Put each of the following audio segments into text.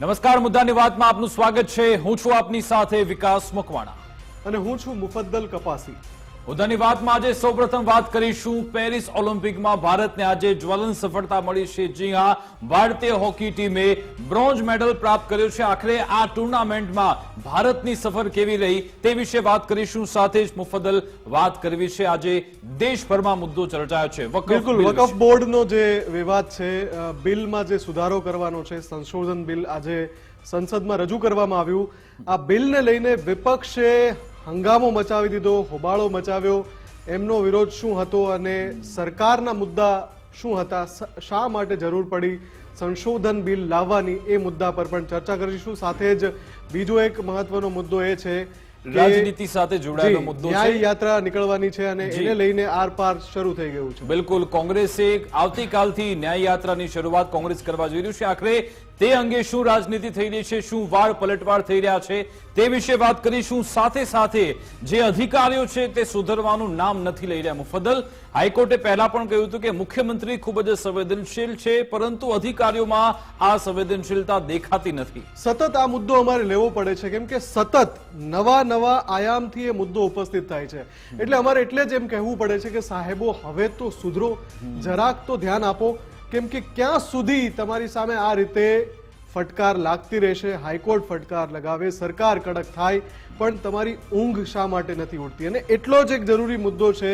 નમસ્કાર, મુદ્દાની વાતમાં આપનું સ્વાગત છે. હું છું આપની સાથે વિકાસ મકવાણા. અને હું છું મુફદ્દલ કપાસી. મુદ્દાની વાતમાં આજે સૌપ્રથમ વાત કરીશું. પેરિસ ઓલિમ્પિકમાં ભારતને આજે જ્વલન સફળતા મળી છે. જી હા ભારતીય હોકી ટીમે બ્રોન્ઝ મેડલ પ્રાપ્ત કર્યો છે. આખરે આ ટુર્નામેન્ટમાં ભારતની સફર કેવી રહી તે વિશે વાત કરીશું. સાથે જ મુફદલ વાત કરવી છે. આજે દેશભરમાં મુદ્દો ચર્ચાયો છે. બિલકુલ વકફ બોર્ડનો જે વિવાદ છે બિલમાં જે સુધારો કરવાનો છે સંશોધન બિલ આજે સંસદમાં રજૂ કરવામાં આવ્યું. આ બિલને લઈને વિપક્ષે હંગામો મચાવી દીધો હોબાળો મચાવ્યો. એમનો વિરોધ શું હતો અને સરકારના મુદ્દા શું હતા? શા માટે જરૂર પડી? સંશોધન બિલ લાવવાની એ મુદ્દા પર પણ ચર્ચા કરીશું. સાથે જ બીજો એક મહત્વનો મુદ્દો એ છે રાજનીતિ સાથે જોડાયેલો મુદ્દો ન્યાય છે. યાત્રા નીકળવાની છે અને. એને લઈને આરપાર શરૂ થઈ ગયું છે. બિલકુલ કોંગ્રેસે આવતીકાલથી ન્યાય યાત્રાની શરૂઆત કોંગ્રેસ કરવા જઈ રહ્યું છે. આખરે તે અંગે શું રાજનીતિ થઈ રહી છે, શું વાળ પલટવાળ થઈ રહ્યા છે, તે વિશે વાત કરીશું. સાથે સાથે જે અધિકારીઓ છે તે સુધરવાનું નામ નથી લઈ રહ્યા. મુફદ્દલ હાઈકોર્ટે પહેલા પણ કહ્યું હતું કે મુખ્યમંત્રી ખૂબ જ સંવેદનશીલ છે, પરંતુ અધિકારીઓમાં આ સંવેદનશીલતા દેખાતી નથી. સતત આ મુદ્દો અમારે લેવો પડે છે, કેમ કે સતત નવા નવા આયામથી એ મુદ્દો ઉપસ્થિત થાય છે. એટલે અમારે એટલે જ એમ કહેવું પડે છે કે સાહેબો, હવે તો સુધરો, જરાક તો ધ્યાન આપો. કેમ કે ક્યાં સુધી તમારી સામે આ રીતે ફટકાર લાગતી રહેશે, હાઈકોર્ટ ફટકાર લગાવે, સરકાર કડક થાય, પણ તમારી ઊંઘ શા માટે નથી ઉડતી? અને એટલો જ એક જરૂરી મુદ્દો છે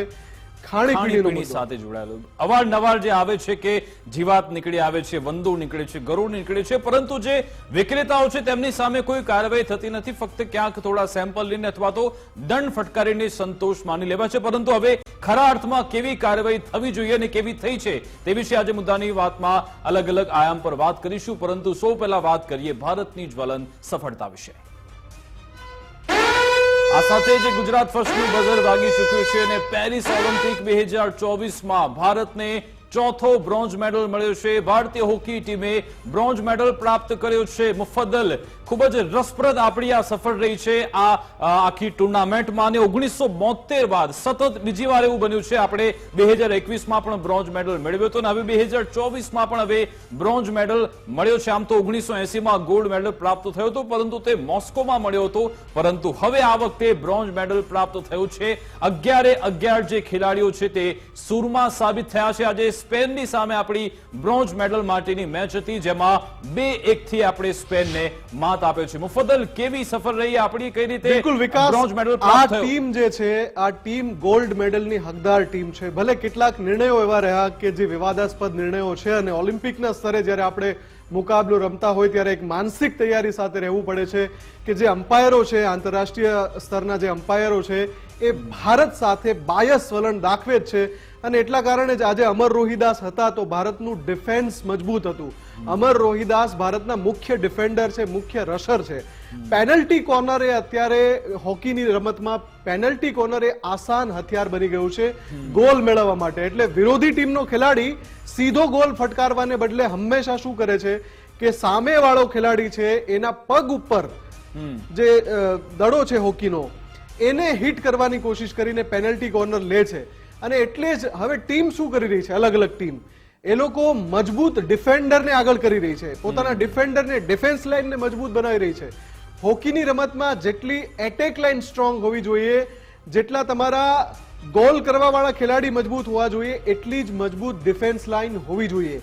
ખાણીપીણીનો ખાણીપીણી સાથે જોડાયેલું. અવારનવાર જે આવે છે કે જીવાત નીકળી આવે છે વંદો નીકળે છે ગરુડ નીકળે છે પરંતુ જે વિક્રેતાઓ છે તેમની સામે કોઈ કાર્યવાહી થતી નથી. ફક્ત ક્યાંક થોડા સેમ્પલ લઈને અથવા તો દંડ ફટકારીને સંતોષ માની લેવા છે. પરંતુ હવે ખરા અર્થમાં કેવી કાર્યવાહી થવી જોઈએ અને કેવી થઈ છે તે વિશે આજે મુદ્દાની વાતમાં અલગ અલગ આયામ પર વાત કરીશું. પરંતુ સૌ પહેલા વાત કરીએ ભારતની જ્વલન સફળતા વિશે. આ સાથે જે ગુજરાત ફર્સ્ટનું બઝર વાગી ચૂક્યું છે અને પેરિસ ઓલિમ્પિક બે હજાર ચોવીસમાં ભારતને ચોથો બ્રોન્ઝ મેડલ મળ્યો છે. ભારતીય હોકી ટીમે બ્રોન્ઝ મેડલ પ્રાપ્ત કર્યો છે. મુફદ્દલ ખૂબ જ રસપ્રદ આપણી આ સફળ રહી છે. આ આખી ટુર્નામેન્ટમાં અને ઓગણીસો બોતેર બાદ સતત બીજી વાર એવું બન્યું છે. આપણે બે હજાર એકવીસમાં પણ બ્રોન્ઝ મેડલ મેળવ્યો હતો અને હવે બે હજાર ચોવીસમાં પણ હવે બ્રોન્ઝ મેડલ મળ્યો છે. આમ તો ઓગણીસો એસીમાં ગોલ્ડ મેડલ પ્રાપ્ત થયો હતો, પરંતુ તે મોસ્કોમાં મળ્યો હતો. પરંતુ હવે આ વખતે બ્રોન્ઝ મેડલ પ્રાપ્ત થયું છે. અગિયારે અગિયાર જે ખેલાડીઓ છે તે સુરમાં સાબિત થયા છે. આજે સ્પેનની સામે આપણી બ્રોન્ઝ મેડલ માટેની મેચ હતી જેમાં બે એકથી આપણે સ્પેનને માત આપ્યો છે. મુફદ્દલ કેવી સફર રહી? આપણી કઈ રીતે બિલકુલ વિકાસ બ્રોન્ઝ મેડલ આ ટીમ જે છે આ ટીમ ગોલ્ડ મેડલની હકદાર ટીમ છે. ભલે કેટલાક નિર્ણયો એવા રહ્યા કે જે વિવાદાસ્પદ નિર્ણયો છે અને ઓલિમ્પિકના સ્તરે જ્યારે આપણે મુકાબલો રમતા હોય ત્યારે એક માનસિક તૈયારી સાથે રહેવું પડે છે કે જે અમ્પાયરો છે આંતરરાષ્ટ્રીય સ્તરના જે અમ્પાયરો છે એ ભારત સાથે બાયસ વલણ દાખવે જ છે. અને એટલા કારણે જ આજે અમર રોહિદાસ હતા તો ભારતનું ડિફેન્સ મજબૂત હતું. અમર રોહિદાસ ભારતના મુખ્ય ડિફેન્ડર છે, મુખ્ય રશર છે. પેનલ્ટી કોર્નર અત્યારે હોકીની રમતમાં પેનલ્ટી કોર્નર આસાન હથિયાર બની ગયું છે, ગોલ મેળવવા માટે. એટલે વિરોધી ટીમનો ખેલાડી સીધો ગોલ ફટકારવાને બદલે હંમેશા શું કરે છે કે સામેવાળો ખેલાડી છે, એના પગ ઉપર જે દડો છે હોકીનો, એને હિટ કરવાની કોશિશ કરીને પેનલ્ટી કોર્નર લે છે. અને એટલે જ હવે ટીમ શું કરી રહી છે? અલગ અલગ ટીમ. એ લોકો મજબૂત ડિફેન્ડરને આગળ કરી રહી છે. પોતાના ડિફેન્ડરને ડિફેન્સ લાઇનને મજબૂત બનાવી રહી છે. હોકીની રમતમાં જેટલી એટેક લાઇન સ્ટ્રોંગ હોવી જોઈએ જેટલા તમારા ગોલ કરવાવાળા ખેલાડી મજબૂત હોવા જોઈએ એટલી જ મજબૂત ડિફેન્સ લાઇન હોવી જોઈએ.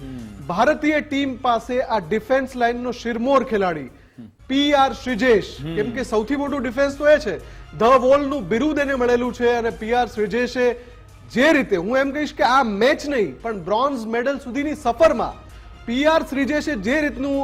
ભારતીય ટીમ પાસે આ ડિફેન્સ લાઇનનો શિરમોર ખેલાડી પી આર શ્રીજેશ. કેમ કે સૌથી મોટું ડિફેન્સ તો એ છે. ધ વોલનું બિરુદ એને મળેલું છે અને પી આર શ્રીજેશે જે રીતે હું એમ કહીશ કે આ મેચ નહીં, પણ બ્રોન્ઝ મેડલ સુધીની સફરમાં પીઆર શ્રીજેશે જે રીતનું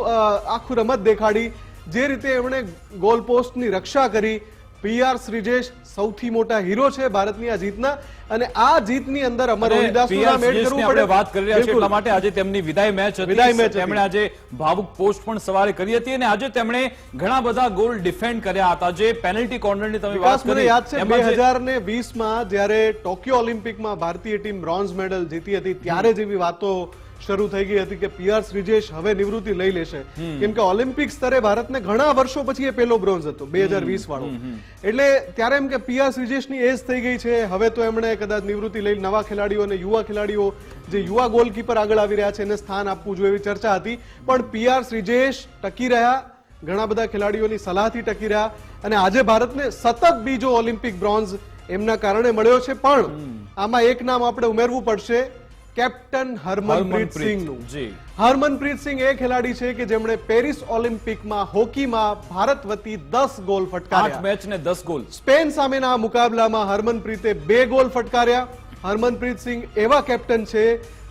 આખું રમત દેખાડી, જે રીતે એમણે ગોલ પોસ્ટની રક્ષા કરી પી આર શ્રીજેશ સૌથી મોટા હીરો છે ભારતની આ જીતના. અને આ જીતની અંદર અમર અને નામ એડ કરવું પડે. વાત કરી રહ્યા છે એટલા માટે આજે તેમની વિદાય મેચ હતી. વિદાય મેચ. તેમણે આજે ભાવુક પોસ્ટ પણ સવારે કરી હતી અને આજે તેમણે ઘણા બધા ગોલ ડિફેન્ડ કર્યા હતા. જે પેનલ્ટી કોર્નરની તમે વાત કરી યાદ છે બે હજાર ને વીસમાં જ્યારે ટોક્યો ઓલિમ્પિકમાં ભારતીય ટીમ બ્રોન્ઝ મેડલ જીતી હતી ત્યારે જેવી વાતો શરૂ થઈ ગઈ હતી કે પીઆર શ્રીજેશ હવે નિવૃત્તિ લઈ લેશે. કેમ કે ઓલિમ્પિક સ્તરે ભારતને ઘણા વર્ષો પછી એ પહેલો બ્રોન્ઝ હતો બે હજાર વીસ વાળો. એટલે ત્યારે એમ કે પીઆર શ્રીજેશની એજ થઈ ગઈ છે. હવે તો એમણે કદાચ નિવૃત્તિ લઈ નવા ખેલાડીઓ અને યુવા ખેલાડીઓ જે યુવા ગોલકીપર આગળ આવી રહ્યા છે એને સ્થાન આપવું જોઈએ એવી ચર્ચા હતી. પણ પીઆર શ્રીજેશ ટકી રહ્યા ઘણા બધા ખેલાડીઓની સલાહથી ટકી રહ્યા અને આજે ભારતને સતત બીજો ઓલિમ્પિક બ્રોન્ઝ એમના કારણે મળ્યો છે. પણ આમાં એક નામ આપણે ઉમેરવું પડશે. કેપ્ટન હરમનપ્રીત સિંહનું. હરમનપ્રીત સિંહ એ ખેલાડી છે કે જેમણે પેરિસ ઓલિમ્પિકમાં હોકીમાં ભારત વતી દસ ગોલ ફટકાર્યા. મેચ ને દસ ગોલ. સ્પેન સામેના મુકાબલામાં હરમનપ્રીતે બે ગોલ ફટકાર્યા. હરમનપ્રીત સિંહ એવા કેપ્ટન છે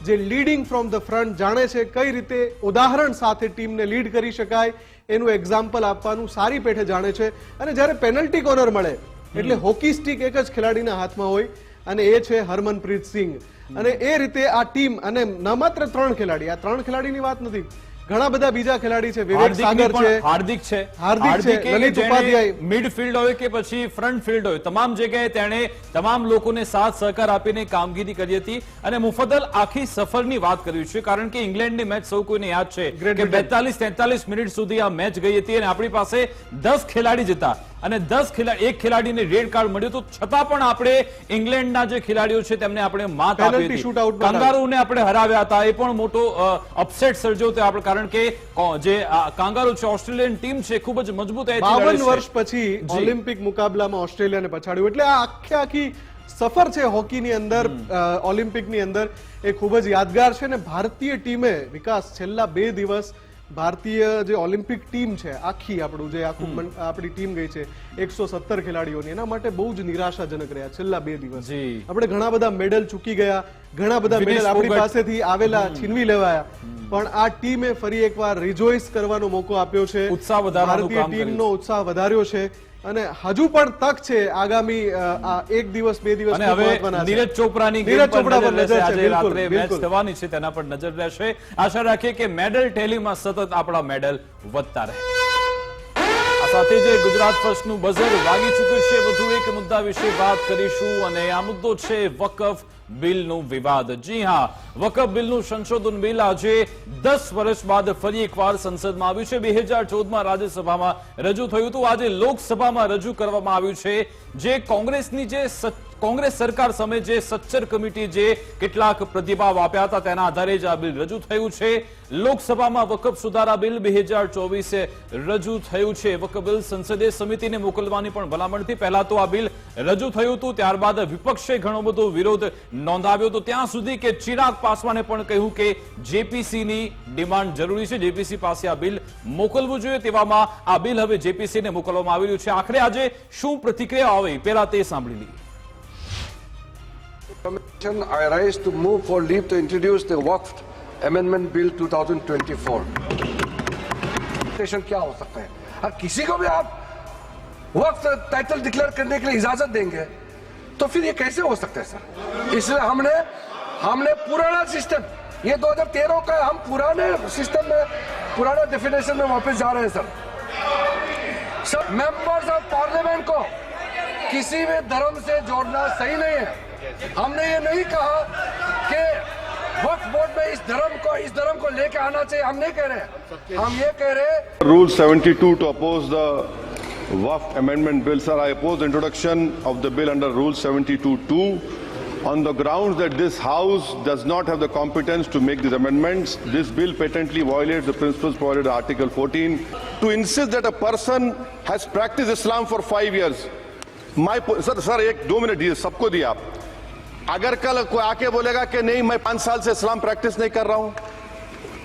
જે લીડિંગ ફ્રોમ ધ ફ્રન્ટ જાણે છે કઈ રીતે ઉદાહરણ સાથે ટીમને લીડ કરી શકાય એનું એક્ઝામ્પલ આપવાનું સારી પેઠે જાણે છે. અને જ્યારે પેનલ્ટી કોર્નર મળે એટલે હોકી સ્ટિક એક જ ખેલાડીના હાથમાં હોય અને એ છે હરમનપ્રીત સિંહ. અને એ રીતે આ ટીમ અને ન માત્ર ત્રણ ખેલાડી આ ત્રણ ખેલાડીની વાત નથી ઘણા બધા બીજા ખેલાડી છે વિવેક સાગર છે હાર્દિક છે હાર્દિક છે, લલિત ઉપાધ્યાય. મિડફિલ્ડ હોય કે પછી ફ્રન્ટ ફિલ્ડ હોય તમામ જગ્યાએ તેણે તમામ લોકોને સાથ સહકાર આપીને કામગીરી કરી હતી અને મુફદ્દલ આખી સફરની વાત કરી છે કારણ કે ઇંગ્લેન્ડની મેચ સૌ કોઈને યાદ છે કે. બેતાલીસ તેતાલીસ મિનિટ સુધી આ મેચ ગઈ હતી અને આપણી પાસે દસ ખેલાડી જતા અને દસ ખેલાડી એક ખેલાડીને રેડ કાર્ડ મળ્યું તો છતાં પણ આપણે ઇંગ્લેન્ડના જે ખેલાડીઓ છે તેમને આપણે માત આપી હતી. shootout-માં આપણે હરાવ્યા હતા. એ પણ મોટો અપસેટ સર્જ્યો હતો. આપણે કારણ કે જે કાંગારુ છે ઓસ્ટ્રેલિયન ટીમ છે ખૂબ જ મજબૂત બાવન વર્ષ પછી ઓલિમ્પિક મુકાબલામાં ઓસ્ટ્રેલિયાને પછાડ્યું. એટલે આ આખે આખી સફર છે હોકીની અંદર ઓલિમ્પિકની અંદર એ ખૂબ જ યાદગાર છે અને ભારતીય ટીમે વિકાસ છેલ્લા બે દિવસ ભારતીય જે ઓલિમ્પિક ટીમ છે આખી આપણું જે આખું આપણી ટીમ ગઈ છે એકસો સત્તર ખેલાડીઓની એના માટે બહુ જ નિરાશાજનક રહ્યા છેલ્લા બે દિવસ. આપણે ઘણા બધા મેડલ ચૂકી ગયા ઘણા બધા મેડલ આપણી પાસેથી આવેલા છીનવી લેવાયા. પણ આ ટીમે ફરી એકવાર રિજોઇસ કરવાનો મોકો આપ્યો છે. ઉત્સાહ વધારવાનું ભારતીય કર્યું ટીમનો ઉત્સાહ વધાર્યો છે. અને હજુ પણ તક છે આગામી એક દિવસ બે દિવસ અને હવે નીરજ ચોપરાની નીરજ ચોપડા પર નજર રહેશે. છે, આજે રાત્રે મેચ થવાની છે તેના પર નજર રહેશે. આશા રાખીએ કે મેડલ ટેલીમાં સતત આપણા મેડલ વધતા રહે. આ સાથે જે ગુજરાત ફર્સ્ટનું બઝર વાગી ચૂક્યું છે. વધુ એક મુદ્દા વિશે વાત કરીશું અને આ મુદ્દો છે વકફ બિલનો વિવાદ. જી હા, વકફ બિલનું સંશોધન બિલ આજે દસ વર્ષ બાદ ફરી એકવાર સંસદમાં આવ્યું છે. બે હજાર ચૌદમાં રાજ્યસભામાં રજૂ થયું હતું. આજે લોકસભામાં રજૂ કરવામાં આવ્યું છે. જે કોંગ્રેસની જે સચ- કોંગ્રેસ સરકાર સામે જે સચ્ચર કમિટી જે કેટલાક પ્રતિભાવ આપ્યા હતા, તેના આધારે જ આ બિલ રજૂ થયું છે. લોકસભામાં વકફ સુધારા બિલ બે હજાર ચોવીસે રજૂ થયું છે. વકફ બિલ સંસદીય સમિતિને મોકલવાની પણ ભલામણથી પહેલા તો આ બિલ રજૂ થયું હતું, ત્યારબાદ વિપક્ષે ઘણો બધો વિરોધ નોંધાવ્યો હતો. ત્યાં સુધી કે ચિરાગ પાસવાને પણ કહ્યું કે જેપીસીની ડિમાન્ડ જરૂરી છે. જેપીસી પાસે આ બિલ મોકલવું જોઈએ, તેવામાં આ બિલ હવે જેપીસીને મોકલવામાં આવી છે. આખરે આજે શું પ્રતિક્રિયા આવી પહેલા તે સાંભળી લઈએ. Commission, I rise to move for leave to introduce the Waqf Amendment Bill 2024. Station क्या हो सकता है? और किसी को भी आप वक्त टाइटल डिक्लेयर करने के लिए इजाज़त देंगे तो फिर ये कैसे हो सकता है सर? इसलिए हमने हमने पुराना सिस्टम ये 2013 का हम पुराने सिस्टम में पुराना डेफिनेशन में वापस जा रहे हैं sir. Sir members of parliament को किसी भी धर्म से जोड़ना सही नहीं है। हमने ये नहीं कहा कि वक्फ बोर्ड में इस धर्म को इस धर्म को लेके आना चाहिए हम नहीं कह रहे हम ये कह रहे हैं Rule 72 to oppose the WAF amendment bill, sir. I oppose the introduction of the bill under Rule 72-2 on the grounds that this House does not have the competence to make these amendments. This bill patently violates the principles provided in Article 14. To insist that a person has practiced Islam for five years, my po- sir, sir, एक दो minute दिए सबको दिया आप अगर कल कोई आके बोलेगा कि नहीं, मैं पाँच साल से इस्लाम प्रैक्टिस नहीं कर रहा हूँ,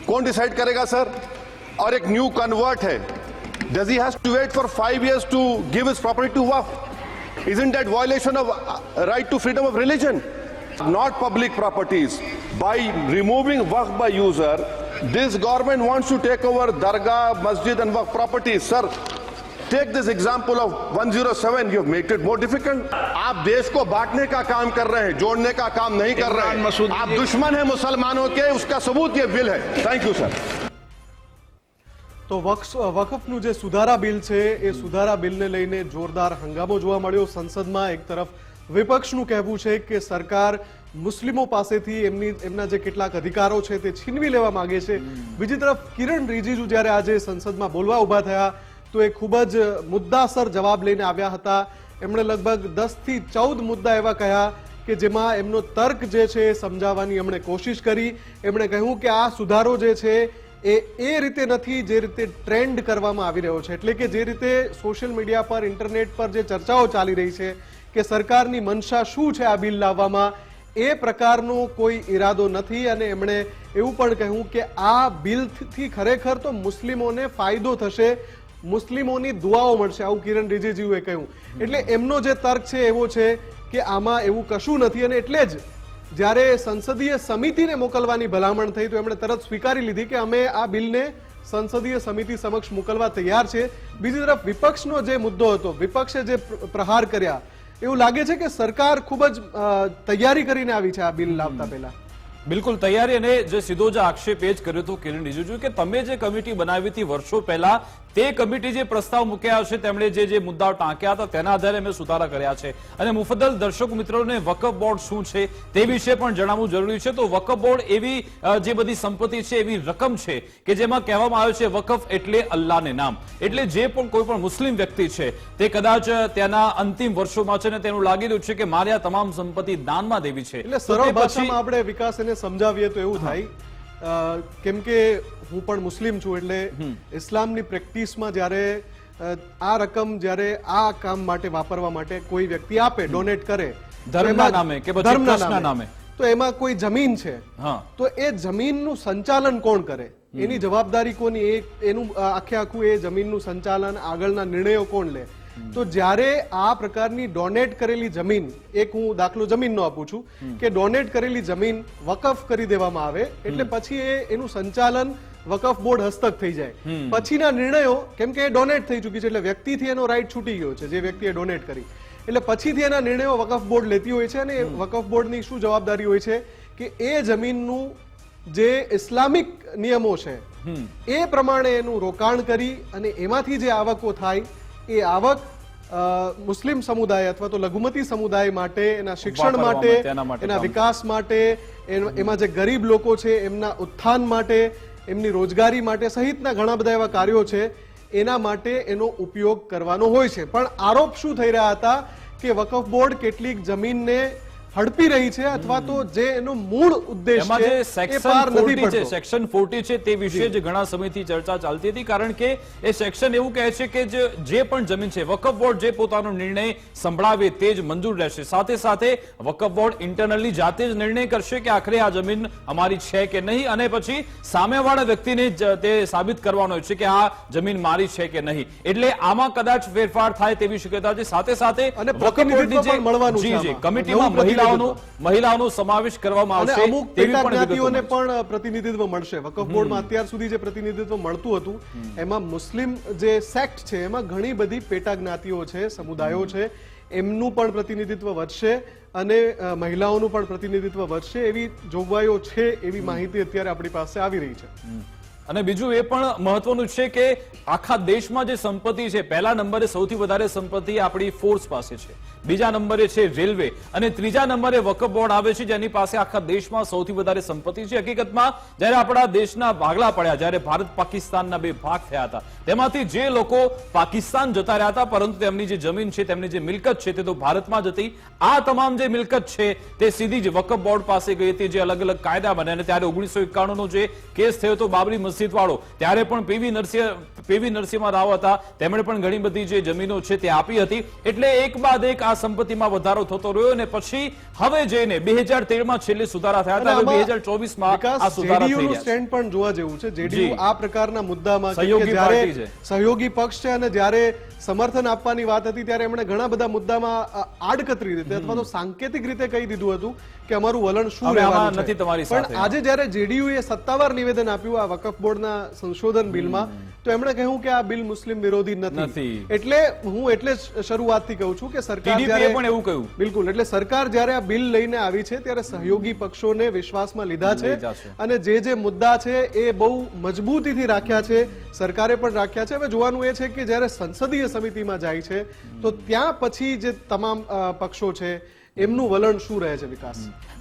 कौन डिसाइड करेगा, सर? और एक न्यू कन्वर्ट है। Does he has to wait for five years to give his property to waqf is in that violation of right to freedom of religion not public properties by removing waqf by user this government wants to take over dargah masjid and waqf properties sir Take this example of 107. You have made it more difficult. आप देश को बांटने का काम कर रहे हैं जोड़ने का काम नहीं कर रहे हैं आप दुश्मन हैं मुसलमानों के उसका सबूत ये बिल है थैंक यू सर તો વક્ફ વકફનું જે સુધારા બિલ છે એ સુધારા બિલને લઈને જોરદાર હંગામો જોવા મળ્યો સંસદમાં એક તરફ વિપક્ષનું કહેવું છે કે સરકાર મુસ્લિમો પાસેથી એમની એમના જે કેટલાક અધિકારો છે તે છીનવી લેવા માંગે છે બીજી તરફ કિરણ રિજિજુ જ્યારે આજે સંસદમાં બોલવા ઊભા થયા તો એ ખૂબ જ મુદ્દાસર જવાબ લઈને આવ્યા હતા. એમણે લગભગ દસથી ચૌદ મુદ્દા એવા કહ્યા કે જેમાં એમનો તર્ક જે છે એ સમજાવવાની એમણે કોશિશ કરી. એમણે કહ્યું કે આ સુધારો જે છે એ એ રીતે નથી, જે રીતે ટ્રેન્ડ કરવામાં આવી રહ્યો છે. એટલે કે જે રીતે સોશિયલ મીડિયા પર, ઇન્ટરનેટ પર જે ચર્ચાઓ ચાલી રહી છે કે સરકારની મનસા શું છે આ બિલ લાવવામાં, એ પ્રકારનો કોઈ ઈરાદો નથી. અને એમણે એવું પણ કહ્યું કે આ બિલથી ખરેખર તો મુસ્લિમોને ફાયદો થશે. મુસ્લિમોની દુઆઓ મળશે. આવું કિરણ રિજિજુએ કહ્યું. એટલે એમનો જે તર્ક છે એવો છે કે આમાં એવું કશું નથી અને એટલે જ જ્યારે સંસદીય સમિતિને મોકલવાની ભલામણ થઈ તો એમણે તરત સ્વીકારી લીધી કે અમે આ બિલને સંસદીય સમિતિ સમક્ષ મોકલવા તૈયાર છે. બીજી તરફ વિપક્ષનો જે મુદ્દો હતો, વિપક્ષે જે પ્રહાર કર્યા, એવું લાગે છે કે સરકાર ખૂબ જ તૈયારી કરીને આવી છે આ બિલ લાવતા પહેલા. બિલકુલ તૈયારી અને જે સીધો જે આક્ષેપ એ જ કર્યો હતો કિરણ રિજિજુ કે તમે જે કમિટી બનાવી હતી વર્ષો પહેલા તે કમિટી જે પ્રસ્તાવ મૂક્યા છે તેમણે જે જે મુદ્દાઓ ટાંક્યા હતા તેના આધારે અમે સુધારા કર્યા છે. અને મુફદ્દલ દર્શક મિત્રોને વકફ બોર્ડ શું છે તે વિશે પણ જણાવવું જરૂરી છે. તો વકફ બોર્ડ એવી જે બધી સંપત્તિ છે એવી રકમ છે કે જેમાં કહેવામાં આવે છે વકફ એટલે અલ્લાહને નામ. એટલે જે પણ કોઈ પણ મુસ્લિમ વ્યક્તિ છે તે કદાચ તેના અંતિમ વર્ષોમાં છે ને તેનું લાગી રહ્યું છે કે મારે આ તમામ સંપત્તિ દાનમાં દેવી છે. એટલે સરળ ભાષામાં આપણે વિકાસ એને સમજાવીએ તો એવું થાય. કેમ કે હું પણ મુસ્લિમ છું એટલે ઇસ્લામની પ્રેક્ટિસમાં જ્યારે આ રકમ જ્યારે આ કામ માટે વાપરવા માટે કોઈ વ્યક્તિ આપે ડોનેટ કરે તો ધર્મના એમાં- નામે કે ધર્મના નામે. તો એમાં કોઈ જમીન છે? તો એ જમીનનું સંચાલન કોણ કરે? એની જવાબદારી કોની? એ એનું આખે આખું એ જમીનનું સંચાલન આગળના નિર્ણયો કોણ લે? તો જ્યારે આ પ્રકારની ડોનેટ કરેલી જમીન એક હું દાખલો જમીનનો આપું છું કે ડોનેટ કરેલી જમીન વકફ કરી દેવામાં આવે એટલે પછી એ એનું સંચાલન વકફ બોર્ડ હસ્તક થઈ જાય. પછીના નિર્ણયો કેમ કે એ ડોનેટ થઈ ચૂકી છે એટલે વ્યક્તિથી એનો રાઈટ છૂટી ગયો છે જે વ્યક્તિએ ડોનેટ કરી. એટલે પછીથી એના નિર્ણયો વકફ બોર્ડ લેતી હોય છે અને વકફ બોર્ડની શું જવાબદારી હોય છે કે એ જમીનનું જે ઇસ્લામિક નિયમો છે એ પ્રમાણે એનું રોકાણ કરી અને એમાંથી જે આવકો થાય એ આવક મુસ્લિમ સમુદાય અથવા તો લઘુમતી સમુદાય માટે એના શિક્ષણ માટે એના વિકાસ માટે એમાં જે ગરીબ લોકો છે એમના ઉત્થાન માટે એમની રોજગારી માટે સહિતના ઘણા બધા એવા કાર્યો છે. એના માટે એનો ઉપયોગ કરવાનો હોય છે. પણ આરોપ શું થઈ રહ્યા હતા કે વકફ બોર્ડ કેટલીક જમીનને હડપી રહી છે અથવા તો જે એનો મૂળ ઉદ્દેશ છે એ સેક્શન પાર નથી 40 છે પડતો. સેક્શન 40 છે તે વિશે જ ઘણા સમયથી ચર્ચા ચાલતી હતી કારણ કે એ સેક્શન એવું કહે છે કે જે પણ જમીન છે વકફ બોર્ડ જે પોતાનો નિર્ણય સંભળાવે તે જ મંજૂર રહેશે. સાથે સાથે વકફ બોર્ડ ઇન્ટરનલી જાતે જ નિર્ણય કરશે કે આખરે આ જમીન અમારી છે કે નહીં અને પછી સામેવાળા વ્યક્તિને તે સાબિત કરવાનો છે કે આ જમીન મારી છે કે નહીં. એટલે આમાં કદાચ ફેરફાર થાય તેવી શક્યતા છે. સાથે સાથે અને વકફ બોર્ડની જે કમિટીમાં પ્રતિનિધિત્વ. મહિલાઓનો મહિલાઓનો સમાવેશ કરવામાં આવશે અમુક પેટા જ્ઞાતિઓને પણ પ્રતિનિધિત્વ મળશે. વકફ બોર્ડમાં અત્યાર સુધી જે પ્રતિનિધિત્વ મળતું હતું એમાં મુસ્લિમ જે સેક્ટ છે એમાં ઘણી બધી પેટા જ્ઞાતિઓ છે સમુદાયો છે એમનું પણ પ્રતિનિધિત્વ વધશે અને મહિલાઓનું પણ પ્રતિનિધિત્વ વધશે એવી જોગવાઈઓ છે એવી માહિતી અત્યારે આપણી પાસે આવી રહી છે. અને બીજું એ પણ મહત્વનું છે કે આખા દેશમાં જે સંપત્તિ છે, પહેલા નંબરે સૌથી વધારે સંપત્તિ આપણી ફોર્સ પાસે છે. બીજા નંબરે છે રેલવે અને ત્રીજા નંબરે વકફ બોર્ડ આવે છે, જેની પાસે આખા દેશમાં સૌથી વધારે સંપત્તિ છે. હકીકતમાં, જ્યારે આપણા દેશના ભાગલા પડ્યા, જ્યારે ભારત પાકિસ્તાનના બે ભાગ થયા હતા, તેમાંથી જે લોકો પાકિસ્તાન જતા રહ્યા હતા, પરંતુ તેમની જે જમીન છે, તેમની જે મિલકત છે, તે તો ભારતમાં જ હતી. આ તમામ જે મિલકત છે, તે સીધી જ વકફ બોર્ડ પાસે ગઈ હતી, જે અલગ અલગ કાયદા બન્યા અને ત્યારે ઓગણીસો એકાણું નો જે કેસ થયો હતો, બાબરી મસ્જિદ વાળો ત્યારે પણ P V Narasimha P V Narasimha Rao હતા. તેમણે પણ ઘણી બધી જે જમીનો છે તે આપી હતી. એટલે એક બાદ એક આ સંપત્તિમાં વધારો થતો રહ્યો અને પછી હવે જઈને બે હજાર તેરમાં છેલ્લે સુધારા થયા હતા. બે હજાર ચોવીસમાં આ સુધારા સ્ટેન્ડ પણ જોવા જેવું છે. જેડીયુ આ પ્રકારના મુદ્દામાં સહયોગી પાર્ટી છે. સહયોગી પક્ષ છે અને જ્યારે સમર્થન આપવાની વાત હતી ત્યારે એમણે ઘણા બધા મુદ્દામાં આડકતરી રીતે અથવા તો સાંકેતિક રીતે કહી દીધું હતું કે અમારું વલણ શું હવે રહેવાનું નથી તમારી પણ આજે જ્યારે જેડીયુ એ સત્તાવાર નિવેદન આપ્યું આ વકફ બોર્ડના સંશોધન બિલમાં તો એમણે કહ્યું કે આ બિલ મુસ્લિમ વિરોધી નથી. એટલે હું એટલે શરૂઆતથી કહું છું કે સરકાર જ્યારે પણ એવું કહ્યું. બિલકુલ એટલે સરકાર જ્યારે આ બિલ લઈને આવી છે ત્યારે સહયોગી પક્ષોને વિશ્વાસમાં લીધા છે અને જે જે મુદ્દા છે એ બહુ મજબૂતીથી રાખ્યા છે સરકારે પણ રાખ્યા છે હવે જોવાનું એ છે કે જ્યારે સંસદીય સમિતિમાં જાય છે તો ત્યાં પછી જે તમામ પક્ષો છે એમનું વલણ શું રહે છે વિકાસ?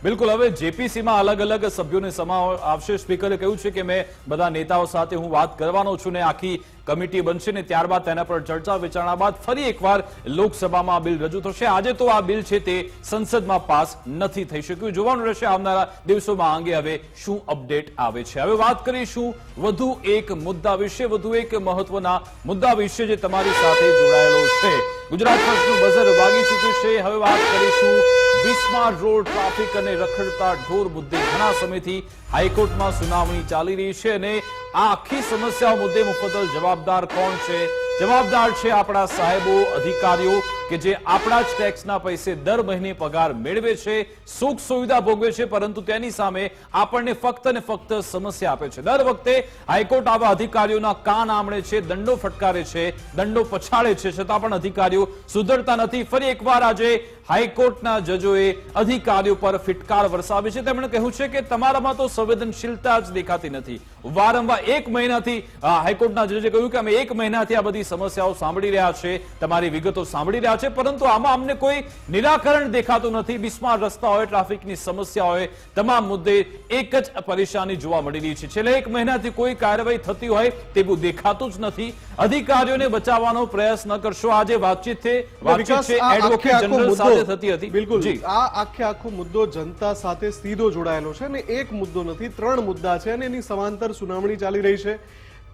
બિલકુલ. હવે જેપીસીમાં અલગ અલગ સભ્યોને સમા આવશે. સ્પીકરે કહ્યું છે કે મેં બધા નેતાઓ સાથે હું વાત કરવાનો છું ને આખી કમિટી બનશે ને ત્યારબાદ તેના પર ચર્ચા વિચારણા બાદ ફરી એકવાર લોકસભામાં બિલ રજૂ થશે. આજે તો આ બિલ છે તે સંસદમાં પાસ નથી થઈ શક્યું. જોવાનું રહેશે આવનારા દિવસોમાં અંગે હવે શું અપડેટ આવે છે. હવે વાત કરીશું વધુ એક મુદ્દા વિશે, વધુ એક મહત્વના મુદ્દા વિશે જે તમારી સાથે જોડાયેલો છે. ગુજરાત ફર્સ્ટનું બઝર વાગી ચૂક્યું છે. હવે વાત કરીશું બિસ્માર રોડ ટ્રાફિક અને રખડતા ઢોર મુદ્દે ઘણા સમયથી હાઈકોર્ટમાં સુનાવણી ચાલી રહી છે અને આ આખી સમસ્યાઓ મુદ્દે મુફદ્દલ જવાબદાર કોણ છે? જવાબદાર છે આપણા સાહેબો, અધિકારીઓ કે જે આપણા જ ટેક્સના પૈસે દર મહિને પગાર મેળવે છે, સુખ સુવિધા ભોગવે છે, પરંતુ તેની સામે આપણને ફક્ત ને ફક્ત સમસ્યા આપે છે. દર વખતે હાઈકોર્ટ આવા અધિકારીઓના કાન આમળે છે, દંડો ફટકારે છે, દંડો પછાડે છે, છતાં પણ અધિકારીઓ સુધરતા નથી. ફરી એકવાર આજે હાઈકોર્ટના જજોએ અધિકારીઓ પર ફિટકાર વરસાવી છે. તેમણે કહ્યું છે કે તમારામાં તો સંવેદનશીલતા જ દેખાતી નથી. વારંવાર એક મહિનાથી હાઈકોર્ટના જજે કહ્યું કે અમે એક મહિનાથી આ બધી સમસ્યાઓ સાંભળી રહ્યા છે. તમારી વિગતો સાંભળી રહ્યા છે પરંતુ આમાં અમને કોઈ નિરાકરણ દેખાતું નથી. બિસ્માર રસ્તા હોય ટ્રાફિકની સમસ્યા હોય તમામ મુદ્દે એક જ પરેશાની જોવા મળી રહી છે. છેલ્લા એક મહિનાથી કોઈ કાર્યવાહી થતી હોય તેવું દેખાતું જ નથી. અધિકારીઓને બચાવવાનો પ્રયાસ ન કરશો. આજે વાતચીત છે વાતચીત છે એડવોકેટ જનરલ સાથે થતી હતી. બિલકુલ. આ આખે આખો મુદ્દો જનતા સાથે સીધો જોડાયેલો છે અને એક મુદ્દો નથી ત્રણ મુદ્દા છે અને એની સમાંતર સુનાવણી ચાલી રહી છે.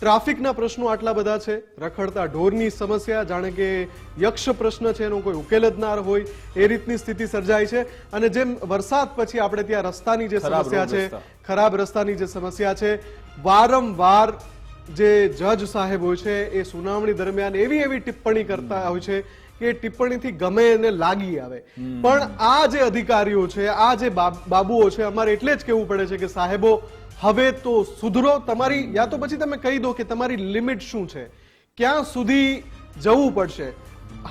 ટ્રાફિકના પ્રશ્નો આટલા બધા છે. રખડતા ઢોરની સમસ્યા જાણે કે યક્ષ પ્રશ્ન છે એનો કોઈ ઉકેલ જ ના હોય એ રીતની સ્થિતિ સર્જાય છે. અને જેમ વરસાદ પછી આપણે ત્યાં રસ્તાની જે સમસ્યા છે ખરાબ રસ્તાની જે સમસ્યા છે વારંવાર જે જજ સાહેબ હોય છે એ સુનાવણી દરમિયાન એવી એવી ટિપ્પણી કરતા હોય છે કે ટિપ્પણીથી ગમે એને લાગી આવે. પણ આ જે અધિકારીઓ છે આ જે બાબુઓ છે અમારે એટલે જ કહેવું પડે છે કે સાહેબો હવે તો સુધરો તમારી યા તો પછી તમે કહી દો કે તમારી લિમિટ શું છે? ક્યાં સુધી જવું પડશે?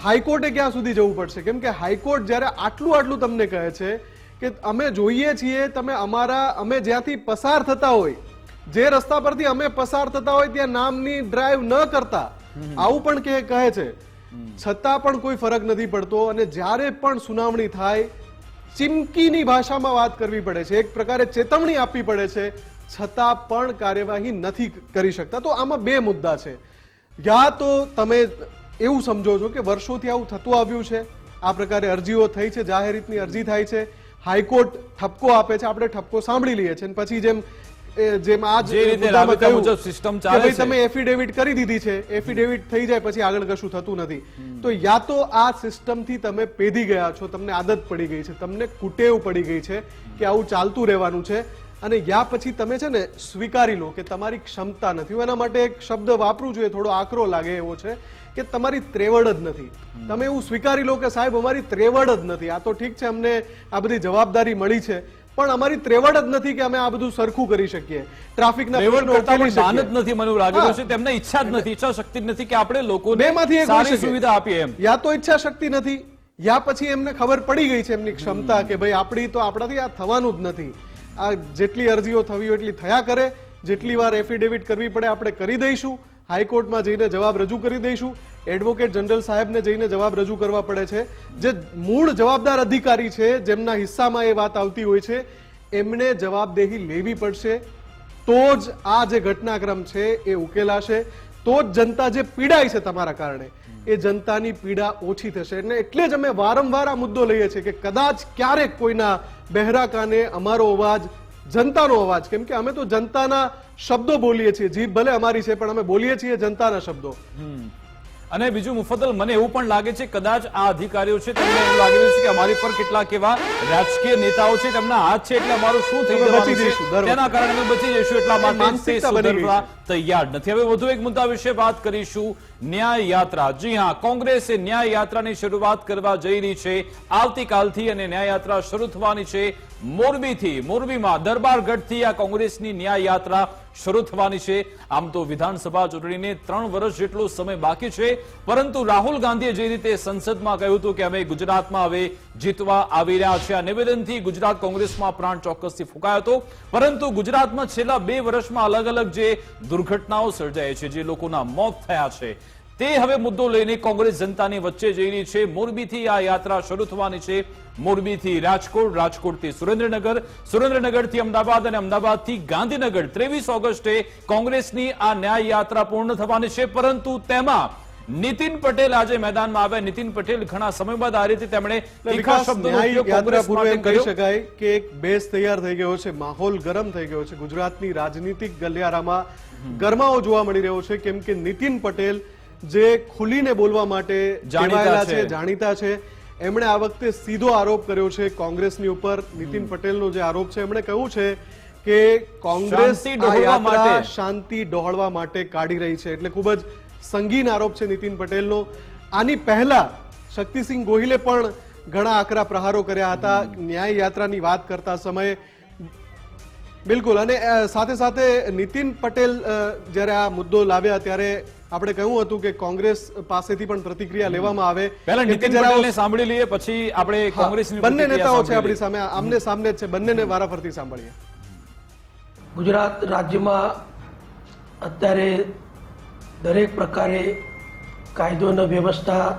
હાઈકોર્ટે ક્યાં સુધી જવું પડશે? કેમ કે હાઈકોર્ટ જ્યારે આટલું આટલું તમને કહે છે કે અમે જોઈએ છીએ તમે અમારા અમે જ્યાંથી પસાર થતા હોય જે રસ્તા પરથી અમે પસાર થતા હોય ત્યાં નામની ડ્રાઈવ ન કરતા આવું પણ કે કહે છે. છતાં પણ કોઈ ફરક નથી પડતો અને જ્યારે પણ સુનાવણી થાય ચીમકીની ભાષામાં વાત કરવી પડે છે. એક પ્રકારે ચેતવણી આપવી પડે છે છતાં પણ કાર્યવાહી નથી કરી શકતા. તો આમાં બે મુદ્દા છે. યા તો તમે એવું સમજો છો કે વર્ષોથી આવું થતું આવ્યું છે. આ પ્રકારે અરજીઓ થઈ છે જાહેર રીતની અરજી થાય છે. હાઈકોર્ટ ઠપકો આપે છે આપણે ઠપકો સાંભળી લઈએ છીએ. પછી જેમ જેમ આ જ રીતે મુજબ system ચાલે છે. તમે એફિડેવિટ કરી દીધી છે. એફિડેવિટ થઈ જાય પછી આગળ કશું થતું નથી. તો યા તો આ સિસ્ટમથી તમે પેધી ગયા છો તમને આદત પડી ગઈ છે તમને કુટેવ પડી ગઈ છે કે આવું ચાલતું રહેવાનું છે. અને યા પછી તમે છે ને સ્વીકારી લો કે તમારી ક્ષમતા નથી. હું એના માટે એક શબ્દ વાપરું જોઈએ થોડો આકરો લાગે એવો છે કે તમારી ત્રેવડ જ નથી. તમે એવું સ્વીકારી લો કે સાહેબ અમારી ત્રેવડ જ નથી. આ તો ઠીક છે અમને આ બધી જવાબદારી મળી છે પણ અમારી ત્રેવડ જ નથી કે અમે આ બધું સરખું કરી શકીએ. ટ્રાફિકના પ્રશ્નો ઉકેલી પણ જ નથી મને લાગેલું છે તેમને ઈચ્છા જ નથી ઈચ્છા શક્તિ જ નથી કે આપણે લોકોને બેમાંથી એક સારી સુવિધા આપીએ એમ. યા તો ઈચ્છા શક્તિ નથી યા પછી એમને ખબર પડી ગઈ છે એમની ક્ષમતા કે ભાઈ આપણી તો આપણાથી આ થવાનું જ નથી. આ જેટલી અરજીઓ થવી હોય એટલી થયા કરે. જેટલી વાર એફિડેવિટ કરવી પડે આપણે કરી દઈશું. હાઈકોર્ટમાં જઈને જવાબ રજૂ કરી દઈશું. એડવોકેટ જનરલ સાહેબને જઈને જવાબ રજૂ કરવા પડે છે. જે મૂળ જવાબદાર અધિકારી છે, જેમના હિસ્સામાં એ વાત આવતી હોય છે, એમને જવાબદેહી લેવી પડશે. તો જ આ જે ઘટનાક્રમ છે, એ ઉકેલાશે. તો જ જનતા જે પીડાય છે તમારા કારણે એ જનતાની પીડા ઓછી થશે. એટલે એટલે જ અમે વારંવાર આ મુદ્દો લઈએ છીએ કે કદાચ ક્યારેક કોઈના બહેરા કાને અમારો અવાજ, જનતાનો અવાજ, કેમ કે અમે તો જનતાના શબ્દો બોલીએ છીએ. જીભ ભલે અમારી છે, પણ અમે બોલીએ છીએ જનતાના શબ્દો. અને બીજું મુફદ્દલ મને એવું પણ લાગે છે કદાચ આ અધિકારીઓ છે તેમને એવું લાગી રહ્યું છે કે અમારી પર કેટલાક એવા રાજકીય નેતાઓ છે તેમના હાથ છે એટલે અમારું શું થઈ જવાનું છે તેના કારણે અમે બચી જઈશું એટલા માટે તે સુધરવા તૈયાર નથી. હવે વધુ એક મુદ્દા વિશે વાત કરીશું. ન્યાય યાત્રા જી હા કોંગ્રેસે ન્યાય યાત્રાની શરૂઆત કરવા જઈ રહી છે. આવતીકાલથી અને ન્યાય યાત્રા શરૂ થવાની છે. મોરબીથી, મોરબીમાં દરબારગઢથી આ કોંગ્રેસની ન્યાય યાત્રા શરૂ થવાની છે. આમ તો વિધાનસભા ચૂંટણીને ત્રણ વર્ષ જેટલો સમય બાકી છે. પરંતુ રાહુલ ગાંધીએ જે રીતે સંસદમાં કહ્યું હતું કે અમે ગુજરાતમાં હવે જીતવા આવી રહ્યા છે, આ નિવેદનથી ગુજરાત કોંગ્રેસમાં પ્રાણ ચોક્કસથી ફૂંકાયો હતો. પરંતુ ગુજરાતમાં છેલ્લા બે વર્ષમાં અલગ અલગ જે દુર્ઘટનાઓ સર્જાઈ છે, જે લોકોના મોત થયા છે તે હવે મુદ્દો લઈને કોંગ્રેસ જનતાની વચ્ચે જઈ રહી છે. મોરબીથી આ યાત્રા શરૂ થવાની છે. મોરબીથી રાજકોટ રાજકોટથી સુરેન્દ્રનગર સુરેન્દ્રનગરથી અમદાવાદ અને અમદાવાદથી ગાંધીનગર. ત્રેવીસ ઓગસ્ટે કોંગ્રેસની આ ન્યાય યાત્રા પૂર્ણ થવાની છે. પરંતુ તેમાં નીતિન પટેલ આજે મેદાનમાં આવ્યા. નીતિન પટેલ ઘણા સમય બાદ આ રીતે તેમણે તીખા શબ્દોનો ઉપયોગ કોંગ્રેસ માટે કહી શકાય કે એક બેસ તૈયાર થઈ ગયો છે. માહોલ ગરમ થઈ ગયો છે. ગુજરાતની રાજનીતિક ગલિયારામાં ગરમાવો જોવા મળી રહ્યો છે. કેમ કે નીતિન પટેલ જે ખુલીને બોલવા માટે જાણીતા છે. જાણીતા છે. એમણે આ વખતે સીધો આરોપ કર્યો છે કોંગ્રેસની ઉપર. નીતિન પટેલનો જે આરોપ છે એમણે કહ્યું છે કે કોંગ્રેસ. શાંતિ ડહોળવા માટે. કાઢી રહી છે. એટલે ખૂબ જ સંગીન આરોપ છે નીતિન પટેલનો. આની પહેલા શક્તિસિંહ ગોહિલે પણ ઘણા આકરા પ્રહારો કર્યા હતા. ન્યાય યાત્રાની વાત કરતા સમયે. બિલકુલ. અને સાથે સાથે નીતિન પટેલ જ્યારે આ મુદ્દો લાવ્યા ત્યારે આપણે કહ્યું હતું કે કોંગ્રેસ પાસેથી પણ પ્રતિક્રિયા લેવામાં આવે. પહેલા નીતિન પટેલને સાંભળી લઈએ પછી આપણે કોંગ્રેસ કોંગ્રેસની બંને નેતાઓ છે આપણી સામે. આમને સામને છે. બંનેને વારાફરતી સાંભળીએ. ગુજરાત રાજ્યમાં અત્યારે દરેક પ્રકારે કાયદોની વ્યવસ્થા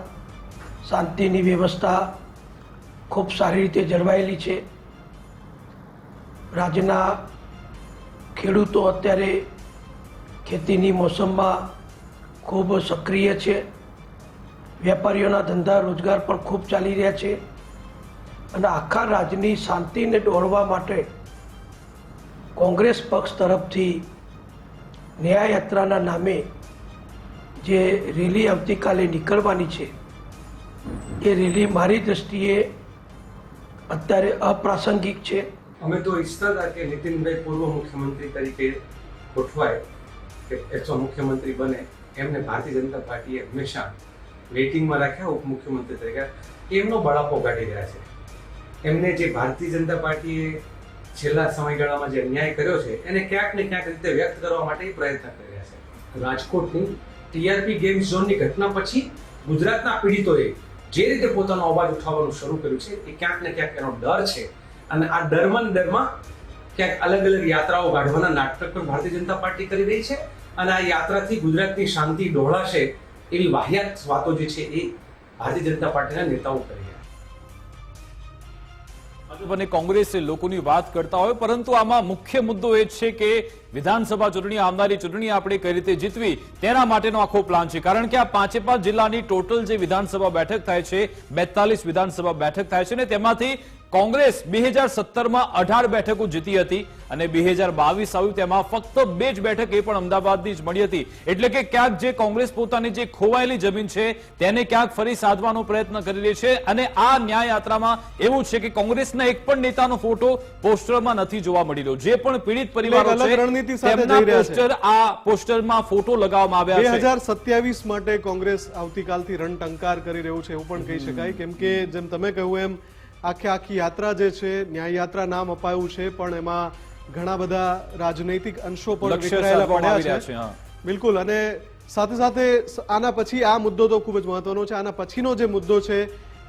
શાંતિની વ્યવસ્થા ખૂબ સારી રીતે જળવાયેલી છે. રાજ્યના ખેડૂતો અત્યારે ખેતીની મોસમમાં ખૂબ સક્રિય છે. વેપારીઓના ધંધા, રોજગાર પણ ખૂબ ચાલી રહ્યા છે. અને આખા રાજ્યની શાંતિને દોરવા માટે કોંગ્રેસ પક્ષ તરફથી ન્યાય યાત્રાના નામે જે રેલી આવતીકાલે નીકળવાની છે, એ રેલી મારી દ્રષ્ટિએ અત્યારે અપ્રાસંગિક છે. અમે તો ઈચ્છતા હતા કે નીતિનભાઈ પૂર્વ મુખ્યમંત્રી તરીકે ગોઠવાય, કે એસો મુખ્યમંત્રી બને. એમને ભારતીય જનતા પાર્ટીએ હંમેશા વેઇટિંગમાં રાખ્યા ઉપમુખ્યમંત્રી તરીકે. એમનો બળાપો કાઢી રહ્યા છે. એમને જે ભારતીય જનતા પાર્ટીએ છેલ્લા સમયગાળામાં જે અન્યાય કર્યો છે, એને ક્યાંક ને ક્યાંક રીતે વ્યક્ત કરવા માટે પ્રયત્ન કરી રહ્યા છે. રાજકોટની ટીઆરપી ગેમ ઝોનની ઘટના પછી ગુજરાતના પીડિતોએ જે રીતે પોતાનો અવાજ ઉઠાવવાનું શરૂ કર્યું છે, એ ક્યાંક ને ક્યાંક એનો ડર છે. અને આ ડરમાં ડરમાં ક્યાંક અલગ અલગ યાત્રાઓ કાઢવાના નાટક પણ ભારતીય જનતા પાર્ટી કરી રહી છે. અને આ યાત્રાથી ગુજરાતની શાંતિ ડોળાશે એવી વાહિયાત વાતો જે છે એ ભારતીય જનતા પાર્ટીના નેતાઓ કરી ભાજપ લોકોની વાત કરતા હોય, પરંતુ આમાં મુખ્ય મુદ્દો એ છે કે વિધાનસભા ચૂંટણી આવનારી ચૂંટણી આપણે કઈ રીતે જીતવી તેના માટેનો આખો પ્લાન છે. કારણ કે આ પાંચે પાંચ જિલ્લાની ટોટલ જે વિધાનસભા બેઠક થાય છે બેતાલીસ વિધાનસભા બેઠક થાય છે ને તેમાંથી કોંગ્રેસ બે હજાર સત્તરમાં અઢાર બેઠકો જીતી હતી અને બે હજાર બાવીસ આવ્યું તેમાં ફક્ત બે જ બેઠક એ પણ અમદાવાદની જ મળી હતી. એટલે કે ક્યાંક જે કોંગ્રેસ પોતાની જે ખોવાયેલી જમીન છે તેને ક્યાંક ફરી સાધવાનો પ્રયત્ન કરી રહી છે અને આ ન્યાય યાત્રામાં એવું છે કે કોંગ્રેસના એક પણ નેતાનો ફોટો પોસ્ટરમાં નથી જોવા મળી રહ્યો. જે પણ પીડિત પરિવારો છે રણનીતિ સાથે જઈ રહ્યા છે. પોસ્ટર આ પોસ્ટરમાં ફોટો લગાવવામાં આવ્યા છે. હજાર સત્યાવીસ માટે કોંગ્રેસ આવતીકાલથી રણટંકાર કરી રહ્યું છે એવું પણ કહી શકાય. કેમ કે જેમ તમે કહ્યું એમ આખે આખી યાત્રા જે છે ન્યાય યાત્રા નામ અપાયું છે પણ એમાં ઘણા બધા રાજનૈતિક અંશો પણ વિખરાયેલા પડ્યા છે, બિલકુલ અને સાથે સાથે આના પછી આ મુદ્દો તો ખૂબ જ મહત્વનો છે. આના પછીનો જે મુદ્દો છે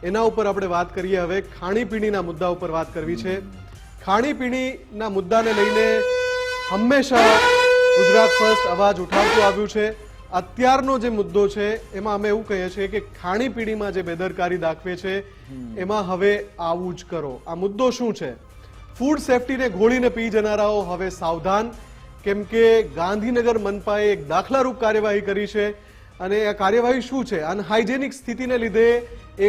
એના ઉપર આપણે વાત કરીએ હવે. ખાણીપીણીના મુદ્દા ઉપર વાત કરવી છે. ખાણીપીણીના મુદ્દાને લઈને હંમેશા ગુજરાત ફર્સ્ટ અવાજ ઉઠાવતું આવ્યું છે. અત્યારનો જે મુદ્દો છે એમાં અમે એવું કહીએ છીએ કે ખાણીપીણીમાં જે બેદરકારી દાખવે છે એમાં હવે આવું જ કરો. આ મુદ્દો શું છે? ફૂડ સેફટીને ઘોળીને પી જનારાઓ હવે સાવધાન. કેમ કે ગાંધીનગર મનપાએ એક દાખલારૂપ કાર્યવાહી કરી છે અને આ કાર્યવાહી શું છે? અનહાઇજેનિક સ્થિતિને લીધે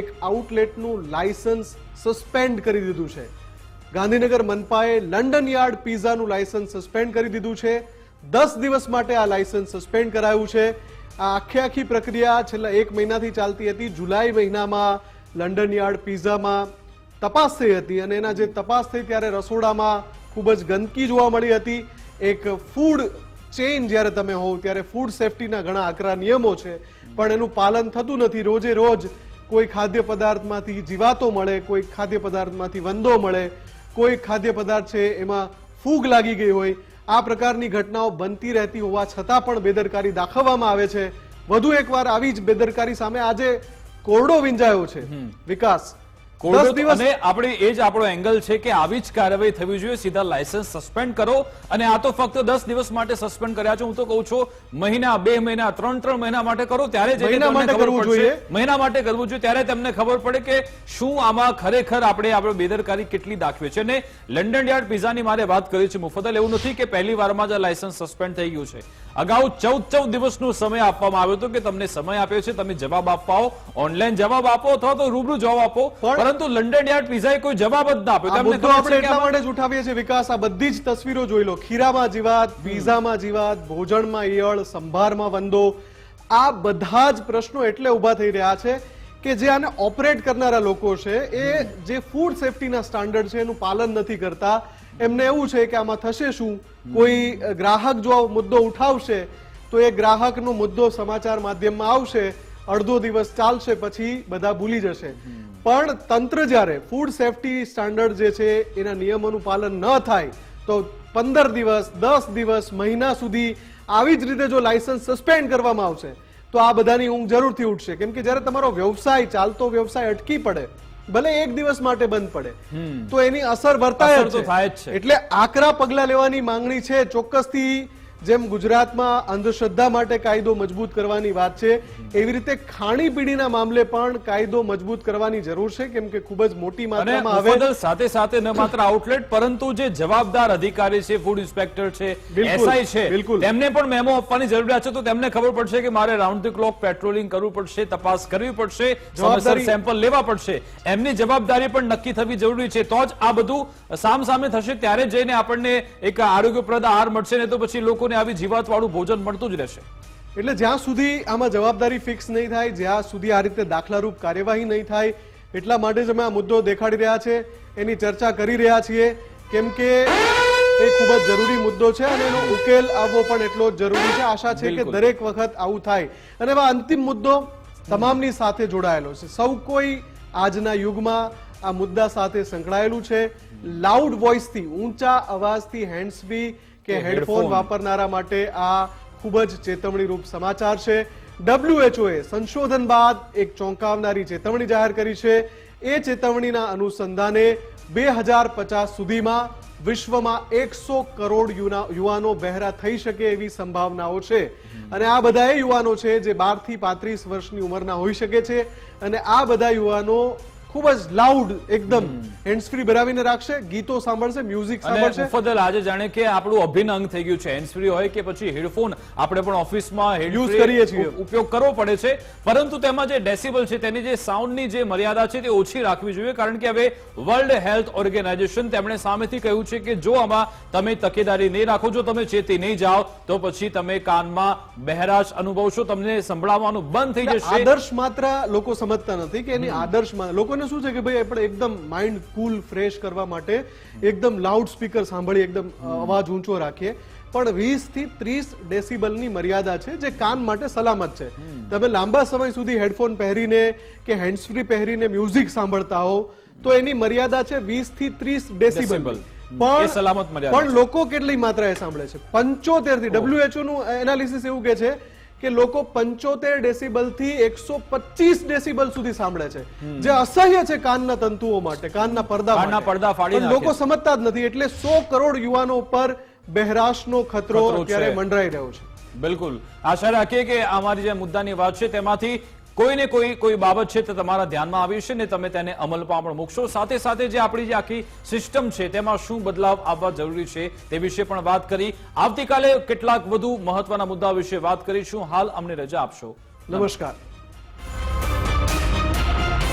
એક આઉટલેટનું લાયસન્સ સસ્પેન્ડ કરી દીધું છે. ગાંધીનગર મનપાએ લંડન યાર્ડ પીઝાનું લાયસન્સ સસ્પેન્ડ કરી દીધું છે. દસ દિવસ માટે આ લાયસન્સ સસ્પેન્ડ કરાયું છે. આ આખી આખી પ્રક્રિયા છેલ્લા એક મહિનાથી ચાલતી હતી. જુલાઈ મહિનામાં લંડન યાર્ડ પીઝામાં તપાસ થઈ હતી અને એના જે તપાસ થઈ ત્યારે રસોડામાં ખૂબ જ ગંદકી જોવા મળી હતી. એક ફૂડ ચેઇન જ્યારે તમે હોવ ત્યારે ફૂડ સેફટીના ઘણા આકરા નિયમો છે. પણ એનું પાલન થતું નથી. રોજે રોજ કોઈ ખાદ્ય પદાર્થમાંથી જીવાતો મળે, કોઈ ખાદ્ય પદાર્થમાંથી વંદો મળે કોઈ ખાદ્ય પદાર્થ છે એમાં ફૂગ લાગી ગઈ હોય આ પ્રકારની ઘટનાઓ બનતી રહેતી હોવા છતાં પણ બેદરકારી દાખવવામાં આવે છે. વધુ એકવાર આવી જ બેદરકારી સામે આજે કોરડો વિંજાયો છે. વિકાસ કોર્ટો દિવસ આપણે એ જ આપણો એંગલ છે કે આવી જ કાર્યવાહી થવી જોઈએ સીધા લાયસન્સ સસ્પેન્ડ કરો. અને આ તો ફક્ત દસ દિવસ માટે સસ્પેન્ડ કર્યા છે હું તો કહું છું મહિના બે મહિના ત્રણ ત્રણ મહિના માટે કરો ત્યારે મહિના માટે કરવું જોઈએ. મહિના માટે કરવું જોઈએ ત્યારે તમને ખબર પડે કે શું આમાં ખરેખર આપણે આપણે બેદરકારી કેટલી દાખવી છે. અને લંડન યાર્ડ પિઝાની મારે વાત કરી છે મુફદલ એવું નથી કે પહેલી વારમાં જ લાયસન્સ સસ્પેન્ડ થઈ ગયું છે. અગાઉ ચૌદ ચૌદ દિવસનો સમય આપવામાં આવ્યો હતો કે તમને સમય આપ્યો છે તમે જવાબ આપવાઓ ઓનલાઈન જવાબ આપો અથવા તો રૂબરૂ જવાબ આપો. પણ- પરંતુ લંડન યાર્ડ પિઝાએ કોઈ જવાબ જ ના આપ્યો. તમને તો આપણે એટલા માટે જ ઉઠાવીએ છીએ વિકાસ આ બધી જ તસવીરો જોઈ લો. ખીરામાં જીવાત પીઝામાં જીવાત ભોજનમાં ઈયળ સંભારમાં વંદો. આ બધા જ પ્રશ્નો એટલે ઊભા થઈ રહ્યા છે કે જે આને ઓપરેટ કરનારા લોકો છે એ જે ફૂડ સેફટીના સ્ટાન્ડર્ડ છે એનું પાલન નથી કરતા. એમને એવું છે કે આમાં થશે શું? કોઈ ગ્રાહક જો મુદ્દો ઉઠાવશે તો એ ગ્રાહકનો મુદ્દો સમાચાર માધ્યમમાં આવશે. અડધો દિવસ ચાલશે પછી બધા ભૂલી જશે. પણ તંત્ર જ્યારે ફૂડ સેફટી સ્ટાન્ડર્ડ જે છે એના નિયમોનું પાલન ન થાય તો પંદર દિવસ દસ દિવસ મહિના સુધી આવી જ રીતે જો લાયસન્સ સસ્પેન્ડ કરવામાં આવશે તો આ બધાની ઊંઘ જરૂરથી ઉઠશે. કેમ કે જ્યારે તમારો વ્યવસાય ચાલતો વ્યવસાય અટકી પડે ભલે એક દિવસ માટે બંધ પડે તો એની અસર વર્તાય જ છે. એટલે આકરા પગલા લેવાની માંગણી છે ચોક્કસથી જેમ ગુજરાતમાં અંધશ્રદ્ધા માટે કાયદો મજબૂત કરવાની વાત છે એવી રીતે ખાણીપીણીના મામલે પણ કાયદો મજબૂત કરવાની જરૂર છે કેમ કે ખૂબ જ મોટી માત્રામાં હવે સાથે સાથે ન માત્ર આઉટલેટ પરંતુ જે જવાબદાર અધિકારી છે ફૂડ ઇન્સ્પેક્ટર છે એસઆઈ છે બિલકુલ. તેમને પણ મેમો આપવાની જરૂરિયાત છે તો તેમને ખબર પડશે કે મારે રાઉન્ડ ધી ક્લોક પેટ્રોલિંગ કરવું પડશે તપાસ કરવી પડશે સમયસર સેમ્પલ લેવા પડશે એમની જવાબદારી પણ નક્કી થવી જરૂરી છે તો જ આ બધું સામ સામે થશે ત્યારે જઈને આપણને એક આરોગ્યપ્રદ આહાર મળશે ને તો પછી લોકોને આવી જીવાતવાળું ભોજન મળતું જ રહેશે. એટલે જ્યાં સુધી આમાં જવાબદારી ફિક્સ નહીં થાય જ્યાં સુધી આ રીતે દાખલારૂપ કાર્યવાહી નહીં થાય એટલા માટે જ અમે આ મુદ્દો દેખાડી રહ્યા છે એની ચર્ચા કરી રહ્યા છીએ કેમ કે એ ખૂબ જ જરૂરી મુદ્દો છે અને એનો ઉકેલ આવવો પણ એટલો જ જરૂરી છે. આશા છે કે દરેક વખત આવું થાય. અને આ અંતિમ મુદ્દો તમામની સાથે જોડાયેલો છે. સૌ કોઈ આજના યુગમાં આ મુદ્દા સાથે સંકળાયેલું છે. લાઉડ વોઇસથી ઊંચા અવાજથી હેન્ડ્સ ફ્રી કે હેડફોન વાપરનારા માટે આ ખૂબ જ ચેતવણીરૂપ સમાચાર છે. ડબ્લ્યુએચઓએ સંશોધન બાદ એક ચોંકાવનારી ચેતવણી જાહેર કરી છે. એ ચેતવણીના અનુસંધાને બે હજાર પચાસ સુધીમાં વિશ્વમાં એકસો કરોડ યુવાનો બહેરા થઈ શકે એવી સંભાવનાઓ છે. અને આ બધા એ યુવાનો છે જે બારથી પાંત્રીસ વર્ષની ઉંમરના હોઈ શકે છે. અને આ બધા યુવાનો ખૂબ જ લાઉડ એકદમ. હેન્ડ્સ ફ્રી ભરાવીને રાખશે ગીતો સાંભળશે મ્યુઝિક સાંભળશે. મુફદ્દલ આજે જાણે કે આપણું અભિન્ન અંગ થઈ ગયું છે. હેન્ડ ફ્રી હોય કે પછી હેડફોન આપણે પણ ઓફિસમાં Use કરીએ છીએ. ઉપયોગ કરવો પડે છે. પરંતુ તેમાં જે ડેસિબલ છે તેની જે સાઉન્ડની જે મર્યાદા છે તે ઓછી રાખવી જોઈએ. કારણ કે હવે વર્લ્ડ હેલ્થ ઓર્ગેનાઇઝેશન તેમણે સામેથી કહ્યું છે કે જો આમાં તમે તકેદારી નહીં રાખો જો તમે ચેતી નહીં જાઓ તો પછી તમે કાનમાં બહેરાશ અનુભવશો. તમને સંભળાવવાનું બંધ થઈ જશે. આદર્શ માત્ર લોકો સમજતા નથી કે એની આદર્શમાં લોકોને શું છે કે ભાઈ આપણે એકદમ માઇન્ડ કુલ ફ્રેશ કરવા માટે એકદમ લાઉડ સ્પીકર સાંભળી એકદમ અવાજ ઊંચો રાખીએ. પણ વીસથી ત્રીસ ડેસિબલની મર્યાદા છે જે કાન માટે સલામત છે. તમે લાંબા સમય સુધી હેડફોન પહેરીને કે હેન્ડ્સ ફ્રી પહેરીને મ્યુઝિક સાંભળતા હો તો એની મર્યાદા છે વીસથી ત્રીસ ડેસિબલ પણ સલામત મર્યાદા પણ લોકો કેટલી માત્રાએ સાંભળે છે? પંચોતેરથી ડબ્લ્યુએચઓ નું એનાલિસિસ એવું કે છે કે લોકો પંચોતેર ડેસિબલથી એકસો પચીસ ડેસિબલ સુધી સાંભળે છે. જે અસહ્ય છે કાનના તંતુઓ માટે કાનના પડદા કાનના પડદા ફાડી લોકો સમજતા જ નથી એટલે સો કરોડ યુવાનો પર બહેરાશનો ખતરો ખતરો અત્યારે મંડરાઈ રહ્યો છે. બિલકુલ. આશા રાખીએ કે અમારી જે મુદ્દાની વાત છે તેમાંથી કોઈને કોઈ કોઈ બાબત છે તે તમારા ધ્યાનમાં આવી છે ને તમે તેને અમલમાં પણ મૂકશો? સાથે સાથે જે આપણી જે આખી સિસ્ટમ છે, તેમાં શું બદલાવ આવવા જરૂરી છે તે વિશે પણ વાત કરી. આવતીકાલે કેટલાક વધુ મહત્વના મુદ્દા વિશે વાત કરીશું. હાલ અમને રજા આપશો. નમસ્કાર.